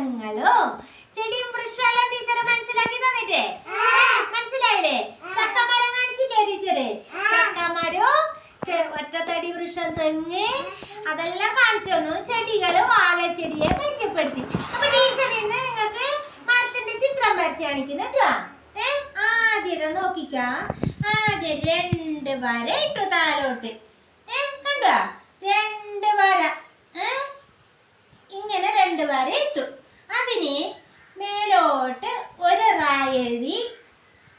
വൃക്ഷങ്ങളും ചെടിയും വൃക്ഷമെല്ലാം ടീച്ചർ മനസ്സിലാക്കി തന്നിട്ടേ മനസ്സിലായില്ലേ? ചക്കമരം കാണിച്ചില്ലേ ടീച്ചറെ? ചക്കമരവും ചെ- ഒറ്റത്തടി വൃക്ഷം തെങ്ങ് അതെല്ലാം കാണിച്ചു തന്നു. ചെടികൾ വാഴച്ചെടിയെ പരിചയപ്പെടുത്തി. അപ്പൊ ടീച്ചർ ഇന്ന് നിങ്ങൾക്ക് മരത്തിന്റെ ചിത്രം വരച്ച് കാണിക്കുന്നു കേട്ടോ. ആദ്യം നോക്കിക്ക. ആദ്യം രണ്ട് വര ഇട്ടു താലോട്ട് കണ്ടോ? രണ്ട് വര ഏ ഇങ്ങനെ രണ്ട് വര ഇട്ടു അതിന് മേലോട്ട് ഒരു റാ എഴുതി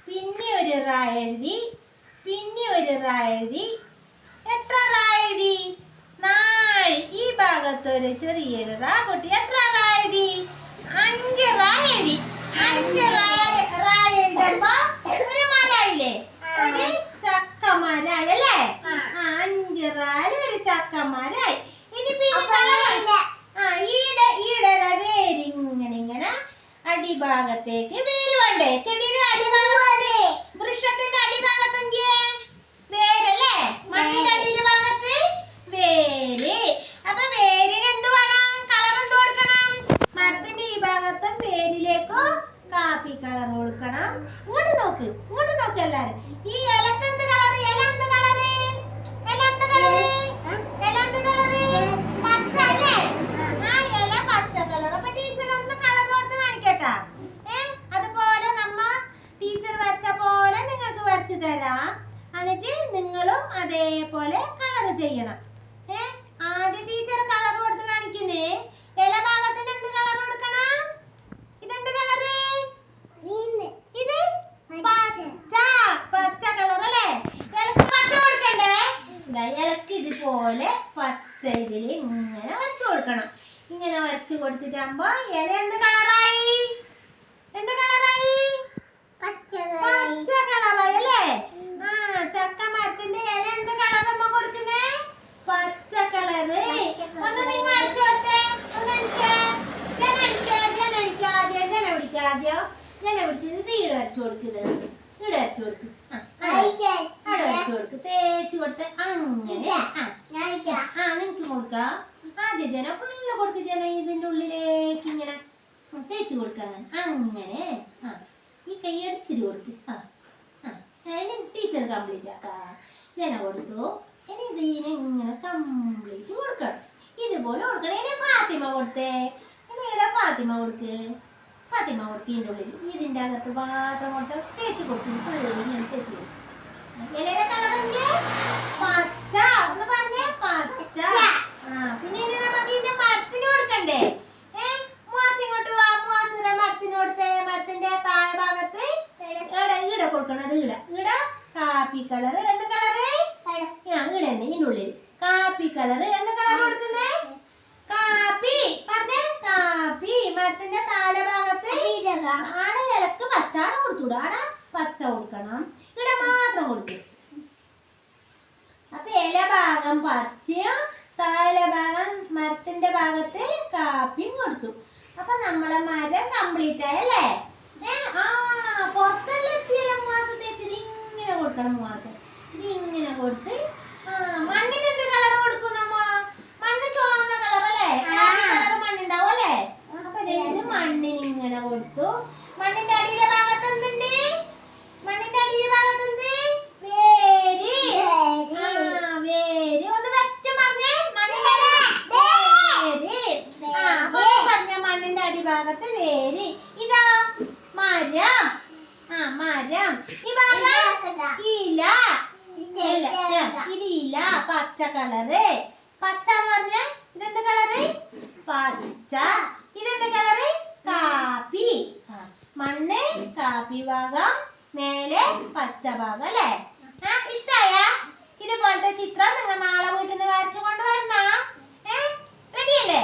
പിന്നെ ഒരു റാ എഴുതി പിന്നെ ഒരു റാ എഴുതി എത്ര റാ എഴുതി നാല്. ഈ ഭാഗത്ത് ഒരു ചെറിയൊരു റാ കുട്ടി എത്ര റാ എഴുതി അഞ്ച് റാ എഴുതി അഞ്ച് റാ എഴുതുമ്പോ ഒരു മരായില്ലേ ഒരു ചക്കമരായി അല്ലേ? അഞ്ച് റാൽ ഒരു ചക്കമരായി ഇനി പിന്നെ ആ ഈടെ ഈടെ ദാ വേര് ഇങ്ങനെ ഇങ്ങനെ അടിഭാഗത്തേക്ക് വേര് വേണ്ടേ? ചെടിയുടെ അടിഭാഗത്ത് വൃക്ഷത്തിന്റെ അടിഭാഗത്ത് വേരല്ലേ? മണ്ണിന്റെ അടിയിലെ ഭാഗത്ത് വേര്. അപ്പൊ വേരിന് എന്ത് വേണം? കളർ എന്ത് കൊടുക്കണം? മരത്തിന്റെ ഈ ഭാഗത്തും വേരിലേക്കോ കാപ്പി കളർ കൊടുക്കണം. ഇങ്ങോട്ട് നോക്ക് ഇങ്ങോട്ട് നോക്ക് എല്ലാരും. ഈ ഇലക്ക് എന്ത് കളർ ഇല എന്ത് കളറ് ഇല എന്ത് കളറ് ഇല എന്ത് കളറ് പച്ച അല്ലേ ആ ഇല പച്ച കളർ അപ്പൊ ടീച്ചർ ഒന്ന് കളർ കൊടുത്ത് കാണിക്കട്ടാ ഏ അതുപോലെ നമ്മ ടീച്ചർ വരച്ച പോലെ നിങ്ങൾക്ക് വരച്ചു തരാം എന്നിട്ട് നിങ്ങളും അതേപോലെ കളർ ചെയ്യണം. ഏ? ആദ്യം ടീച്ചർ കളർ കൊടുത്ത് കാണിക്കുന്നേ ഇല ഭാഗത്തിന് എന്ത് കളർ കൊടുക്കണം? ഇതെന്ത് കളറ് ഇത് പച്ച. പച്ച. കളർ അല്ലേ? ഇലക്ക് പച്ച കൊടുക്കണ്ടേ? ഇലക്ക് ഇതുപോലെ പച്ച ഇതിൽ ഇങ്ങനെ വരച്ചു കൊടുക്കണം. ഇങ്ങനെ വരച്ചു കൊടുത്തിട്ടാകുമ്പോ ഇല എന്ത് കളറായി എന്ത് കളറായി പച്ച കളറായി അല്ലേ ആ ചക്ക മരത്തിന്റെ ഇല എന്ത് കളറമ്മ കൊടുക്കുന്നേ പച്ച കളറ് ഒന്ന് നിങ്ങൾ അടിച്ചു കൊടുത്തേ ഒന്ന് അടിച്ചേ ജന അടിച്ചേ ജന അടിക്കാദ്യം ജന പിടിക്കാദ്യം ജന പിടിച്ചത് ഇത് ഈട് വരച്ചു കൊടുക്കുന്നത് ഈട് വരച്ചു കൊടുക്ക്. ആ, ആ. അവിടെ വരച്ചു കൊടുക്ക്. തേച്ച് കൊടുത്ത്. അങ്ങനെ. ആ. ആ നിനക്ക് കൊടുക്കാം. ആദ്യം ജന ഫുള്ള് കൊടുക്ക് ജന ഇതിന്റെ ഉള്ളിലേക്ക് ഇങ്ങനെ. തേച്ച് അങ്ങനെ. ആ ഈ കൈ എടുത്തിട്ട് കൊടുക്ക്. ആ ആ. അതിന് ടീച്ചർ കംപ്ലീറ്റ് ആക്കാം. ജന കൊടുത്തു. ഇനി ഇതിനെ ഇങ്ങനെ കംപ്ലീറ്റ് കൊടുക്കണം. ഇതുപോലെ കൊടുക്കണം. ഇനി ഫാത്തിമ കൊടുത്തേ. ഇനി ഇവിടെ ഫാത്തിമ കൊടുക്ക്. ഫാത്തിമ കൊടുക്ക് ഇതിന്റെ ഉള്ളിൽ ഇതിന്റെ അകത്ത് മാത്രം കൊണ്ട് തേച്ച് കൊടുക്കും. ഫുള്ള് ഞാൻ തേച്ച് കൊടുക്കും. ഇലയുടെ കളർ എന്ത് പച്ച. ഒന്ന് പറഞ്ഞേ. പച്ച. ആ പിന്നെ ഇനി നമുക്ക് ഇതിന്റെ മരത്തിന് കൊടുക്കണ്ടേ? ഏ ഇങ്ങോട്ട് വാ. മുവാസിന്റെ മരത്തിന് കൊടുത്തേ. മരത്തിന്റെ താഴെ ഭാഗത്ത് ഈട ഈട കൊടുക്കണത് കാപ്പി കളർ എന്ത് കളറ്? ആ ഈട തന്നെ ഉള്ളിൽ. കാപ്പി കളർ എന്ത് കളർ കൊടുക്കുന്നേ കാപ്പി പറഞ്ഞേ കാപ്പി മരത്തിന്റെ താഴെ ഭാഗത്ത് ആടെ ഇലക്ക് പച്ച ആടെ കൊടുത്തൂടാ ആടെ പച്ച കൊടുക്കണം. ഇവിടെ മാത്രം കൊടുക്കും. അപ്പൊ ഇല ഭാഗം പച്ചയും താഴെ ഭാഗം മരത്തിന്റെ ഭാഗത്ത് കാപ്പിയും കൊടുത്തു. അപ്പൊ നമ്മളെ മരം കംപ്ലീറ്റ് ആയല്ലേ ആ പുറത്തെല്ലാം എത്തിയല്ലോ മൂവാസം തേച്ചത് ഇങ്ങനെ കൊടുക്കണം മൂവാസം. ഇത് ഇങ്ങനെ കൊടുത്ത് ആ മണ്ണിന് എന്ത് കളർ കൊടുക്കും നമ്മ? മണ്ണ് ചുവന്ന കളർ അല്ലേ? കളർ മണ്ണുണ്ടാവും അല്ലേ? അപ്പൊ ഇത് മണ്ണിന് ഇങ്ങനെ കൊടുത്തു. മണ്ണിന്റെ അടിയിലെ ഭാഗത്ത് എന്തുണ്ട് മണ്ണിന്റെ അടിയിലെ ഭാഗത്ത് എന്ത് വേര്. വേര്. ഒന്ന് വെച്ച് പറഞ്ഞേ മണ്ണിന്റെ വേര്. ആ പറഞ്ഞ മണ്ണിന്റെ അടിഭാഗത്ത് വേര്. ഇതാ മരം. ആ മരം. ഈ ഭാഗം ഇല. ഇത് ഇല. പച്ച കളറ്. പച്ച എന്ന് പറഞ്ഞ ഇതെന്ത് കളറ്? പച്ച ഇതെന്ത് കളറ് കാപ്പി ആ, മണ്ണ് കാപ്പി ഭാഗം മേലെ പച്ച ഭാഗം അല്ലേ ആ ഇഷ്ടായ? ഇതുപോലത്തെ ചിത്രം നിങ്ങൾ നാളെ വീട്ടിൽ നിന്ന് വരച്ചു കൊണ്ടുവരണ? ഏ റെഡിയല്ലേ?